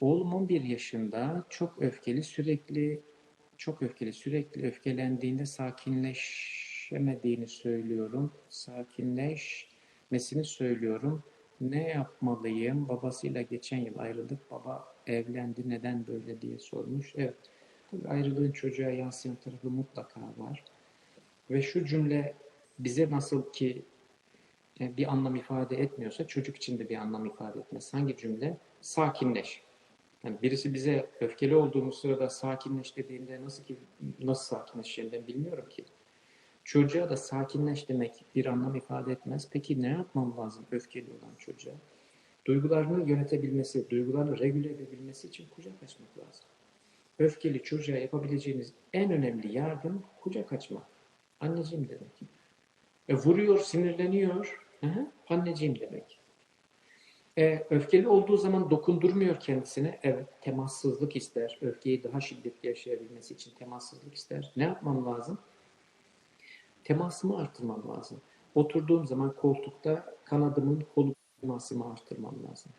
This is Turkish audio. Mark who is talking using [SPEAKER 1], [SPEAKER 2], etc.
[SPEAKER 1] Oğlum 11 yaşında çok öfkeli sürekli çok öfkeli sürekli öfkelendiğinde sakinleşemediğini söylüyorum. Sakinleşmesini söylüyorum. Ne yapmalıyım? Babasıyla geçen yıl ayrıldık. Baba evlendi. Neden böyle diye sormuş. Evet. Tabii ayrılığın çocuğa yansıyan tarafı mutlaka var. Ve şu cümle bize nasıl ki e, bir anlam ifade etmiyorsa çocuk için de bir anlam ifade etmez. Hangi cümle? Sakinleş. Yani birisi bize öfkeli olduğumuz sırada sakinleş dediğinde nasıl ki nasıl sakinleşeceğini bilmiyorum ki. Çocuğa da sakinleş demek bir anlam ifade etmez. Peki ne yapmam lazım öfkeli olan çocuğa? Duygularını yönetebilmesi, duygularını regüle edebilmesi için kucak açmak lazım. Öfkeli çocuğa yapabileceğiniz en önemli yardım kucak açmak. Anneciğim demek. E, vuruyor, sinirleniyor. Hı hı, anneciğim demek. E, öfkeli olduğu zaman dokundurmuyor kendisine. Evet, temassızlık ister. Öfkeyi daha şiddetli yaşayabilmesi için temassızlık ister. Ne yapmam lazım? Temasımı artırmam lazım. Oturduğum zaman koltukta kanadımın kolu temasımı artırmam lazım.